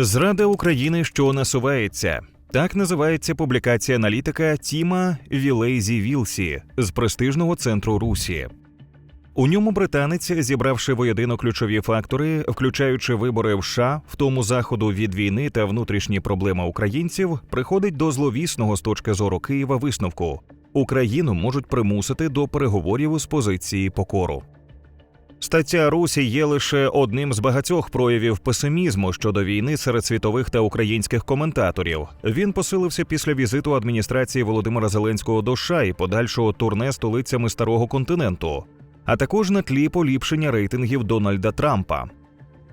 Зрада України, що насувається. Так називається публікація аналітика Тіма Вілейзі Вілсі з престижного центру Русі. У ньому британець, зібравши воєдино ключові фактори, включаючи вибори в США, в тому заходу від війни та внутрішні проблеми українців, приходить до зловісного з точки зору Києва висновку: Україну можуть примусити до переговорів з позиції покору. Стаття Русі є лише одним з багатьох проявів песимізму щодо війни серед світових та українських коментаторів. Він посилився після візиту адміністрації Володимира Зеленського до США і подальшого турне столицями старого континенту, а також на тлі поліпшення рейтингів Дональда Трампа.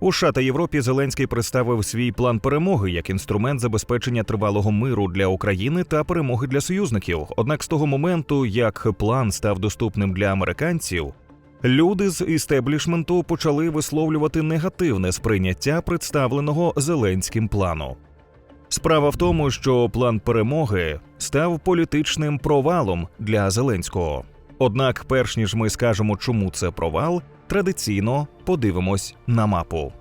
У США та Європі Зеленський представив свій план перемоги як інструмент забезпечення тривалого миру для України та перемоги для союзників. Однак з того моменту, як план став доступним для американців, Люди з істеблішменту почали висловлювати негативне сприйняття представленого Зеленським плану. Справа в тому, що план перемоги став політичним провалом для Зеленського. Однак, перш ніж ми скажемо, чому це провал, традиційно подивимось на мапу.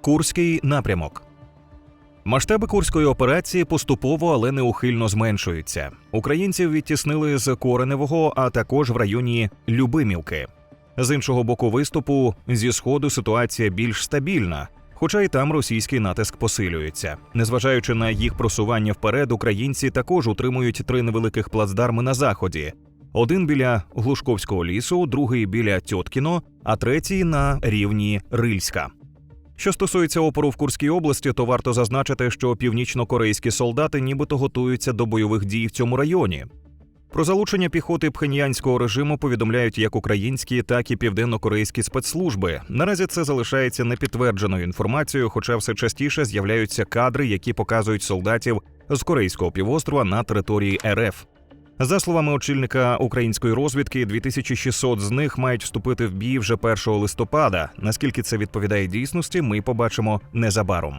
Курський напрямок. Масштаби курської операції поступово, але неухильно зменшуються. Українців відтіснили з Кореневого, а також в районі Любимівки. З іншого боку виступу зі сходу ситуація більш стабільна, хоча й там російський натиск посилюється. Незважаючи на їх просування вперед, українці також утримують три невеликих плацдарми на заході: один біля Глушковського лісу, другий біля Тьоткіно, а третій на рівні Рильська. Що стосується опору в Курській області, то варто зазначити, що північно-корейські солдати нібито готуються до бойових дій в цьому районі. Про залучення піхоти пхеньянського режиму повідомляють як українські, так і південно-корейські спецслужби. Наразі це залишається непідтвердженою інформацією, хоча все частіше з'являються кадри, які показують солдатів з корейського півострова на території РФ. За словами очільника української розвідки, 2600 з них мають вступити в бій вже 1 листопада. Наскільки це відповідає дійсності, ми побачимо незабаром.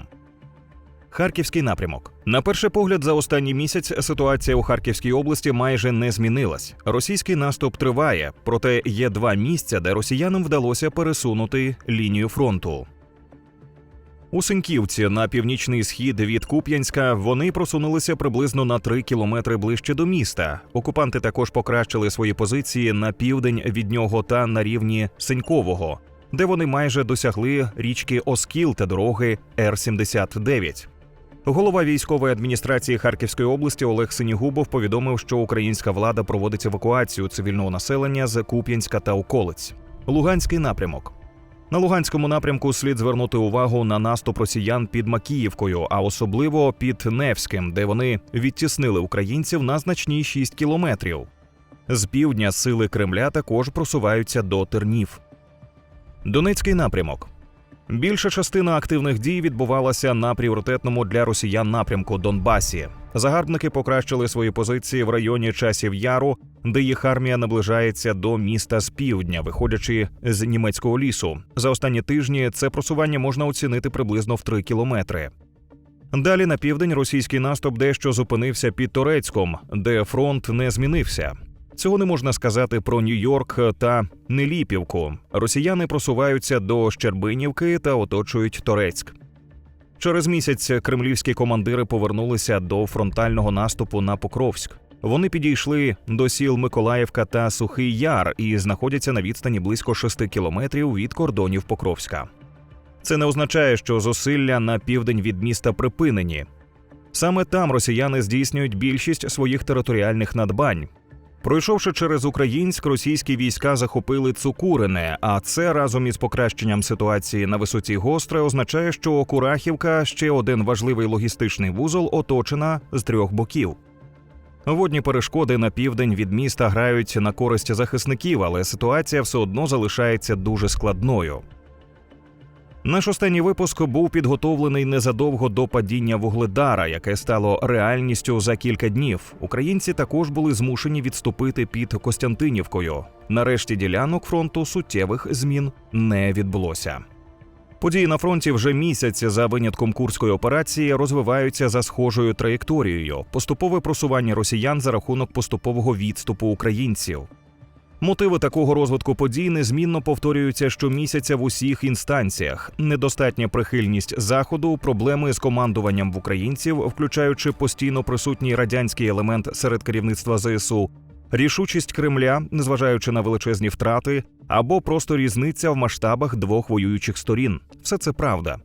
Харківський напрямок на перший погляд, за останній місяць ситуація у Харківській області майже не змінилась. Російський наступ триває, проте є два місця, де росіянам вдалося пересунути лінію фронту. У Синьківці на північний схід від Куп'янська вони просунулися приблизно на 3 кілометри ближче до міста. Окупанти також покращили свої позиції на південь від нього та на рівні Синькового, де вони майже досягли річки Оскіл та дороги Р-79. Голова військової адміністрації Харківської області Олег Синігубов повідомив, що українська влада проводить евакуацію цивільного населення з Куп'янська та околиць. Луганський напрямок. На Луганському напрямку слід звернути увагу на наступ росіян під Макіївкою, а особливо під Невським, де вони відтіснили українців на значні 6 кілометрів. З півдня сили Кремля також просуваються до Тернів. Донецький напрямок. Більша частина активних дій відбувалася на пріоритетному для росіян напрямку Донбасі. Загарбники покращили свої позиції в районі часів Яру, де їх армія наближається до міста з півдня, виходячи з німецького лісу. За останні тижні це просування можна оцінити приблизно в 3 кілометри. Далі на південь російський наступ дещо зупинився під Торецьком, де фронт не змінився. Цього не можна сказати про Нью-Йорк та Неліпівку. Росіяни просуваються до Щербинівки та оточують Торецьк. Через місяць кремлівські командири повернулися до фронтального наступу на Покровськ. Вони підійшли до сіл Миколаївка та Сухий Яр і знаходяться на відстані близько 6 кілометрів від кордонів Покровська. Це не означає, що зусилля на південь від міста припинені. Саме там росіяни здійснюють більшість своїх територіальних надбань. Пройшовши через Українськ, російські війська захопили Цукурине, а це разом із покращенням ситуації на висоті гостре означає, що Курахівка ще один важливий логістичний вузол оточена з трьох боків. Водні перешкоди на південь від міста грають на користь захисників, але ситуація все одно залишається дуже складною. Наш останній випуск був підготовлений незадовго до падіння вугледара, яке стало реальністю за кілька днів. Українці також були змушені відступити під Костянтинівкою. Нарешті ділянок фронту суттєвих змін не відбулося. Події на фронті вже місяць за винятком курської операції розвиваються за схожою траєкторією: поступове просування росіян за рахунок поступового відступу українців. Мотиви такого розвитку подій незмінно повторюються щомісяця в усіх інстанціях: недостатня прихильність заходу, проблеми з командуванням в українців, включаючи постійно присутній радянський елемент серед керівництва ЗСУ, рішучість Кремля, незважаючи на величезні втрати, або просто різниця в масштабах двох воюючих сторін. Все це правда.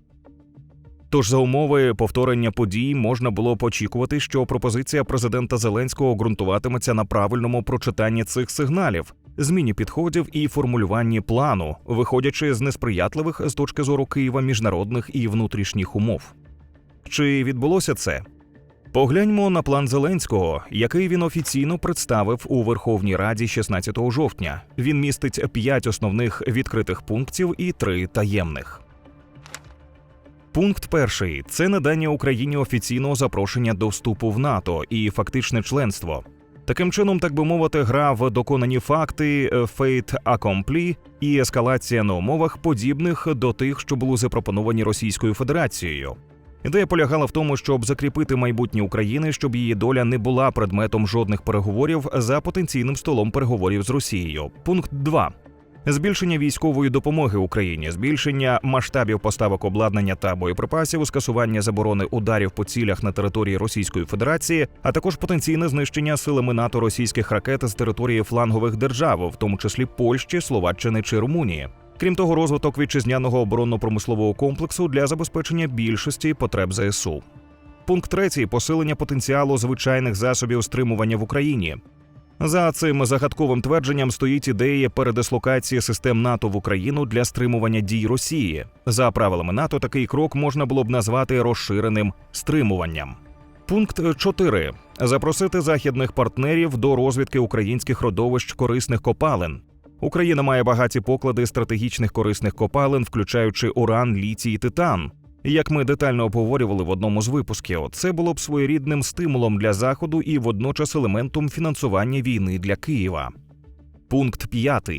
Тож за умови повторення подій можна було б очікувати, що пропозиція президента Зеленського ґрунтуватиметься на правильному прочитанні цих сигналів, зміні підходів і формулюванні плану, виходячи з несприятливих з точки зору Києва міжнародних і внутрішніх умов. Чи відбулося це? Погляньмо на план Зеленського, який він офіційно представив у Верховній Раді 16 жовтня. Він містить п'ять основних відкритих пунктів і три таємних. Пункт перший це надання Україні офіційного запрошення до вступу в НАТО і фактичне членство. Таким чином, так би мовити, гра в доконані факти, фейт акомплі і ескалація на умовах, подібних до тих, що були запропоновані Російською Федерацією. Ідея полягала в тому, щоб закріпити майбутнє України, щоб її доля не була предметом жодних переговорів за потенційним столом переговорів з Росією. Пункт 2. Збільшення військової допомоги Україні, збільшення масштабів поставок обладнання та боєприпасів, скасування заборони ударів по цілях на території Російської Федерації, а також потенційне знищення силами НАТО російських ракет з території флангових держав, в тому числі Польщі, Словаччини чи Румунії. Крім того, розвиток вітчизняного оборонно-промислового комплексу для забезпечення більшості потреб ЗСУ. Пункт третій посилення потенціалу звичайних засобів стримування в Україні. За цим загадковим твердженням стоїть ідея передислокації систем НАТО в Україну для стримування дій Росії. За правилами НАТО, такий крок можна було б назвати розширеним стримуванням. Пункт 4. запросити західних партнерів до розвідки українських родовищ корисних копалин. Україна має багаті поклади стратегічних корисних копалин, включаючи уран, літій і титан. Як ми детально обговорювали в одному з випусків, це було б своєрідним стимулом для заходу і водночас елементом фінансування війни для Києва. Пункт 5.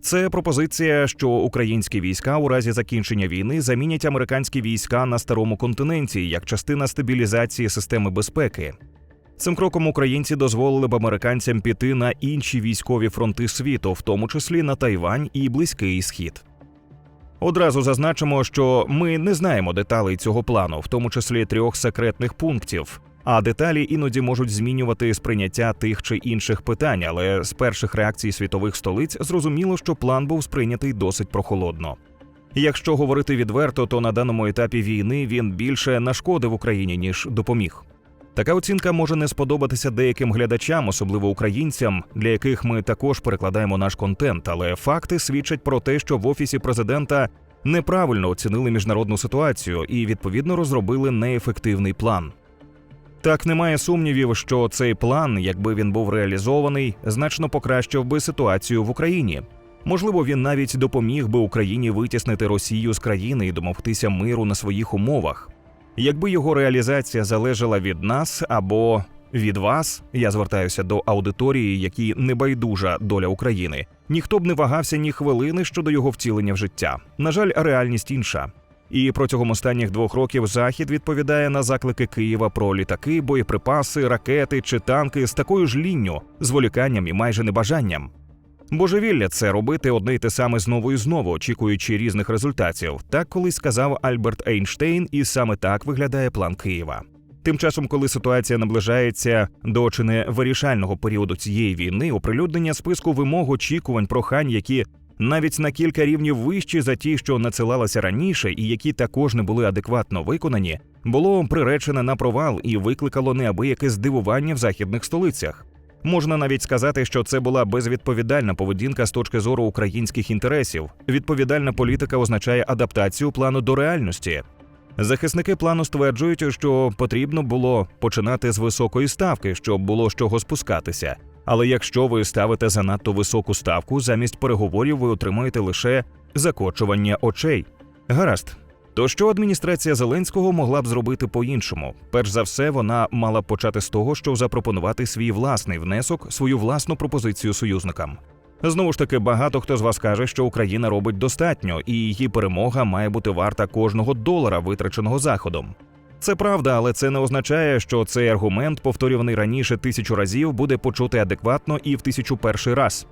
Це пропозиція, що українські війська у разі закінчення війни замінять американські війська на старому континенті як частина стабілізації системи безпеки. Цим кроком українці дозволили б американцям піти на інші військові фронти світу, в тому числі на Тайвань і Близький Схід. Одразу зазначимо, що ми не знаємо деталей цього плану, в тому числі трьох секретних пунктів. А деталі іноді можуть змінювати сприйняття тих чи інших питань, але з перших реакцій світових столиць зрозуміло, що план був сприйнятий досить прохолодно. Якщо говорити відверто, то на даному етапі війни він більше нашкодив Україні ніж допоміг. Така оцінка може не сподобатися деяким глядачам, особливо українцям, для яких ми також перекладаємо наш контент, але факти свідчать про те, що в офісі президента неправильно оцінили міжнародну ситуацію і відповідно розробили неефективний план. Так немає сумнівів, що цей план, якби він був реалізований, значно покращив би ситуацію в Україні. Можливо, він навіть допоміг би Україні витіснити Росію з країни і домогтися миру на своїх умовах. Якби його реалізація залежала від нас або від вас, я звертаюся до аудиторії, які не байдужа доля України. Ніхто б не вагався ні хвилини щодо його втілення в життя. На жаль, реальність інша. І протягом останніх двох років Захід відповідає на заклики Києва про літаки, боєприпаси, ракети чи танки з такою ж лінню, зволіканням і майже небажанням. Божевілля це робити одне й те саме знову і знову, очікуючи різних результатів. Так колись сказав Альберт Ейнштейн, і саме так виглядає план Києва. Тим часом, коли ситуація наближається до чи не вирішального періоду цієї війни, оприлюднення списку вимог очікувань, прохань, які навіть на кілька рівнів вищі за ті, що надсилалися раніше, і які також не були адекватно виконані, було приречене на провал і викликало неабияке здивування в західних столицях. Можна навіть сказати, що це була безвідповідальна поведінка з точки зору українських інтересів. Відповідальна політика означає адаптацію плану до реальності. Захисники плану стверджують, що потрібно було починати з високої ставки, щоб було з чого спускатися. Але якщо ви ставите занадто високу ставку, замість переговорів ви отримаєте лише закочування очей. Гаразд. То що адміністрація Зеленського могла б зробити по-іншому? Перш за все, вона мала б почати з того, щоб запропонувати свій власний внесок, свою власну пропозицію союзникам. Знову ж таки, багато хто з вас каже, що Україна робить достатньо, і її перемога має бути варта кожного долара, витраченого заходом. Це правда, але це не означає, що цей аргумент, повторюваний раніше тисячу разів, буде почути адекватно і в тисячу перший раз.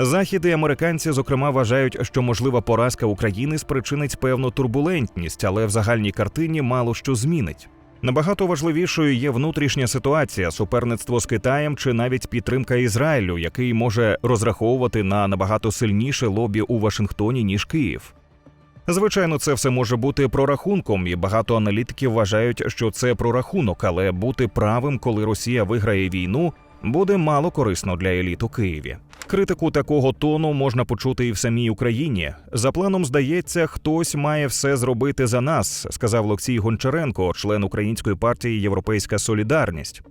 Захід і американці, зокрема, вважають, що можлива поразка України спричинить певну турбулентність, але в загальній картині мало що змінить. Набагато важливішою є внутрішня ситуація, суперництво з Китаєм чи навіть підтримка Ізраїлю, який може розраховувати на набагато сильніше лобі у Вашингтоні ніж Київ. Звичайно, це все може бути прорахунком, і багато аналітиків вважають, що це прорахунок, але бути правим, коли Росія виграє війну, буде мало корисно для еліт у Києві. Критику такого тону можна почути і в самій Україні. За планом здається, хтось має все зробити за нас, сказав Олексій Гончаренко, член української партії Європейська Солідарність.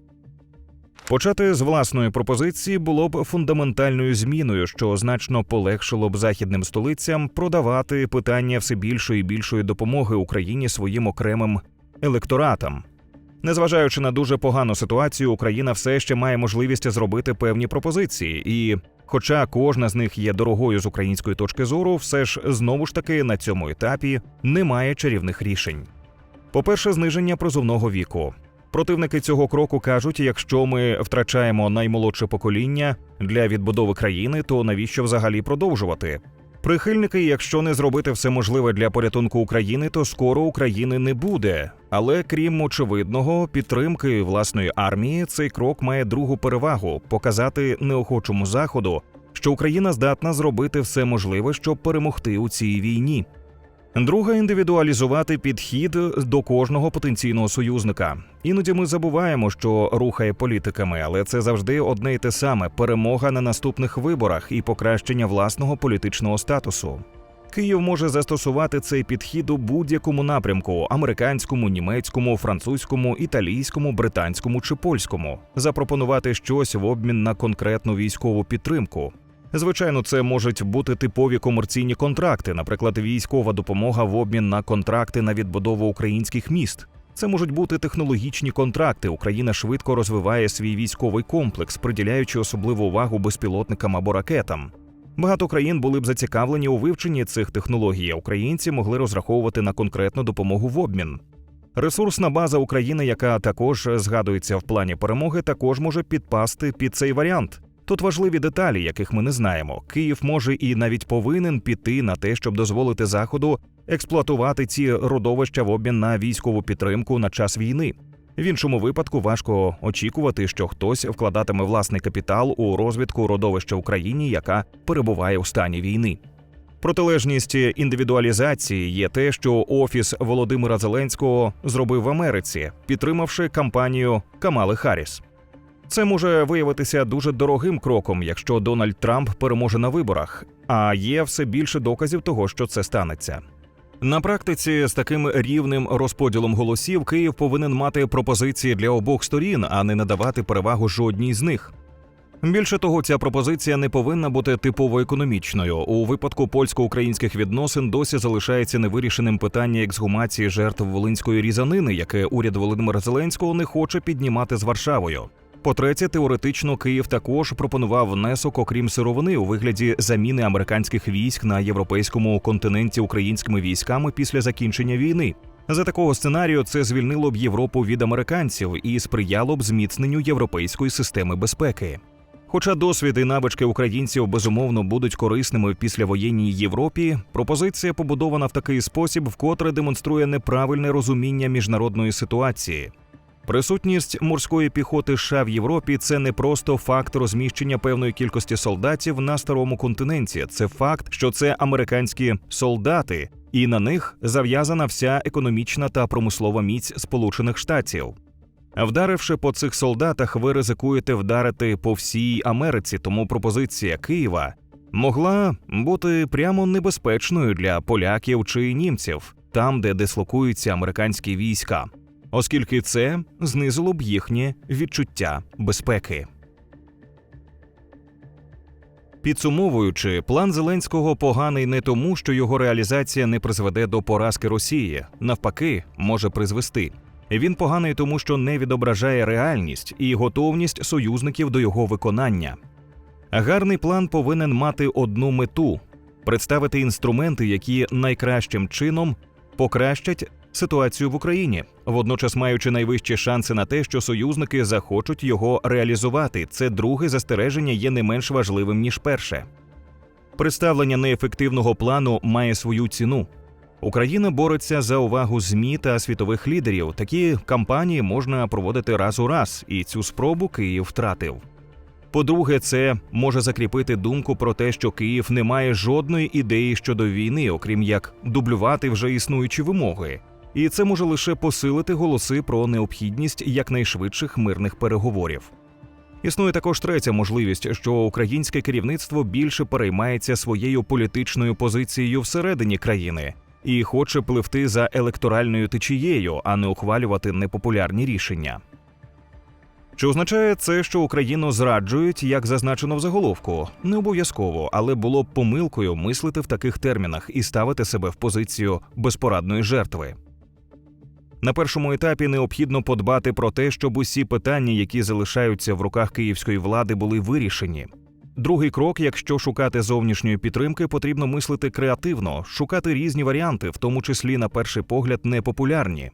Почати з власної пропозиції було б фундаментальною зміною, що значно полегшило б західним столицям продавати питання все більшої і більшої допомоги Україні своїм окремим електоратам. Незважаючи на дуже погану ситуацію, Україна все ще має можливість зробити певні пропозиції, і, хоча кожна з них є дорогою з української точки зору, все ж знову ж таки на цьому етапі немає чарівних рішень. По-перше, зниження призовного віку. Противники цього кроку кажуть: якщо ми втрачаємо наймолодше покоління для відбудови країни, то навіщо взагалі продовжувати? Прихильники, якщо не зробити все можливе для порятунку України, то скоро України не буде. Але крім очевидного підтримки власної армії, цей крок має другу перевагу показати неохочому заходу, що Україна здатна зробити все можливе, щоб перемогти у цій війні. Друга індивідуалізувати підхід до кожного потенційного союзника. Іноді ми забуваємо, що рухає політиками, але це завжди одне й те саме перемога на наступних виборах і покращення власного політичного статусу. Київ може застосувати цей підхід у будь-якому напрямку: американському, німецькому, французькому, італійському, британському чи польському, запропонувати щось в обмін на конкретну військову підтримку. Звичайно, це можуть бути типові комерційні контракти, наприклад, військова допомога в обмін на контракти на відбудову українських міст. Це можуть бути технологічні контракти. Україна швидко розвиває свій військовий комплекс, приділяючи особливу увагу безпілотникам або ракетам. Багато країн були б зацікавлені у вивченні цих технологій. Українці могли розраховувати на конкретну допомогу в обмін. Ресурсна база України, яка також згадується в плані перемоги, також може підпасти під цей варіант. Тут важливі деталі, яких ми не знаємо. Київ може і навіть повинен піти на те, щоб дозволити заходу експлуатувати ці родовища в обмін на військову підтримку на час війни. В іншому випадку важко очікувати, що хтось вкладатиме власний капітал у розвідку родовища Україні, яка перебуває у стані війни. Протилежність індивідуалізації є те, що офіс Володимира Зеленського зробив в Америці, підтримавши кампанію Камали Харріс. Це може виявитися дуже дорогим кроком, якщо Дональд Трамп переможе на виборах, а є все більше доказів того, що це станеться. На практиці з таким рівним розподілом голосів Київ повинен мати пропозиції для обох сторін, а не надавати перевагу жодній з них. Більше того, ця пропозиція не повинна бути типово економічною. У випадку польсько-українських відносин досі залишається невирішеним питання ексгумації жертв волинської різанини, яке уряд Володимира Зеленського не хоче піднімати з Варшавою. По-третє, теоретично Київ також пропонував внесок, окрім сировини, у вигляді заміни американських військ на європейському континенті українськими військами після закінчення війни. За такого сценарію це звільнило б Європу від американців і сприяло б зміцненню європейської системи безпеки. Хоча досвід і навички українців безумовно будуть корисними в післявоєнній Європі, пропозиція побудована в такий спосіб, вкотре демонструє неправильне розуміння міжнародної ситуації. Присутність морської піхоти США в Європі це не просто факт розміщення певної кількості солдатів на старому континенті. Це факт, що це американські солдати, і на них зав'язана вся економічна та промислова міць Сполучених Штатів. Вдаривши по цих солдатах, ви ризикуєте вдарити по всій Америці, тому пропозиція Києва могла бути прямо небезпечною для поляків чи німців, там, де дислокуються американські війська оскільки це знизило б їхнє відчуття безпеки. Підсумовуючи, план Зеленського поганий не тому, що його реалізація не призведе до поразки Росії, навпаки, може призвести. Він поганий тому, що не відображає реальність і готовність союзників до його виконання. Гарний план повинен мати одну мету представити інструменти, які найкращим чином покращать ситуацію в Україні, водночас маючи найвищі шанси на те, що союзники захочуть його реалізувати. Це друге застереження є не менш важливим ніж перше. Представлення неефективного плану має свою ціну. Україна бореться за увагу ЗМІ та світових лідерів. Такі кампанії можна проводити раз у раз, і цю спробу Київ втратив. По-друге, це може закріпити думку про те, що Київ не має жодної ідеї щодо війни, окрім як дублювати вже існуючі вимоги. І це може лише посилити голоси про необхідність якнайшвидших мирних переговорів. Існує також третя можливість, що українське керівництво більше переймається своєю політичною позицією всередині країни і хоче пливти за електоральною течією, а не ухвалювати непопулярні рішення. Чи означає це, що Україну зраджують, як зазначено в заголовку? Не обов'язково, але було б помилкою мислити в таких термінах і ставити себе в позицію безпорадної жертви. На першому етапі необхідно подбати про те, щоб усі питання, які залишаються в руках київської влади, були вирішені. Другий крок, якщо шукати зовнішньої підтримки, потрібно мислити креативно, шукати різні варіанти, в тому числі на перший погляд непопулярні.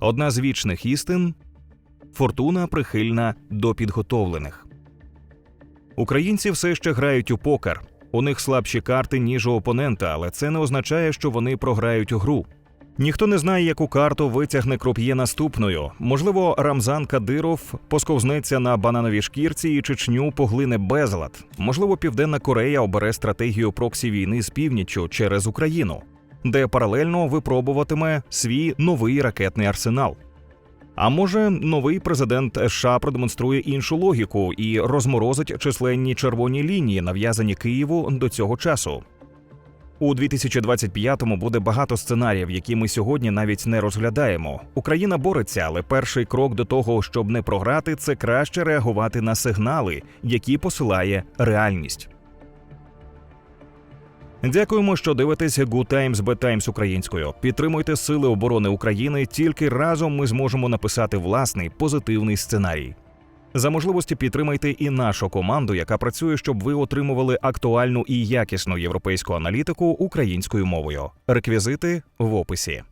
Одна з вічних істин фортуна прихильна до підготовлених. Українці все ще грають у покер. У них слабші карти, ніж у опонента, але це не означає, що вони програють гру. Ніхто не знає, яку карту витягне круп'є наступною. Можливо, Рамзан Кадиров посковзнеться на банановій шкірці і Чечню поглине безлад. Можливо, Південна Корея обере стратегію проксі війни з північчю через Україну, де паралельно випробуватиме свій новий ракетний арсенал. А може, новий президент США продемонструє іншу логіку і розморозить численні червоні лінії, нав'язані Києву до цього часу. У 2025-му буде багато сценаріїв, які ми сьогодні навіть не розглядаємо. Україна бореться, але перший крок до того, щоб не програти, це краще реагувати на сигнали, які посилає реальність. Дякуємо, що дивитесь Good Times Bad Times українською. Підтримуйте Сили оборони України. Тільки разом ми зможемо написати власний позитивний сценарій. За можливості підтримайте і нашу команду, яка працює, щоб ви отримували актуальну і якісну європейську аналітику українською мовою. Реквізити в описі.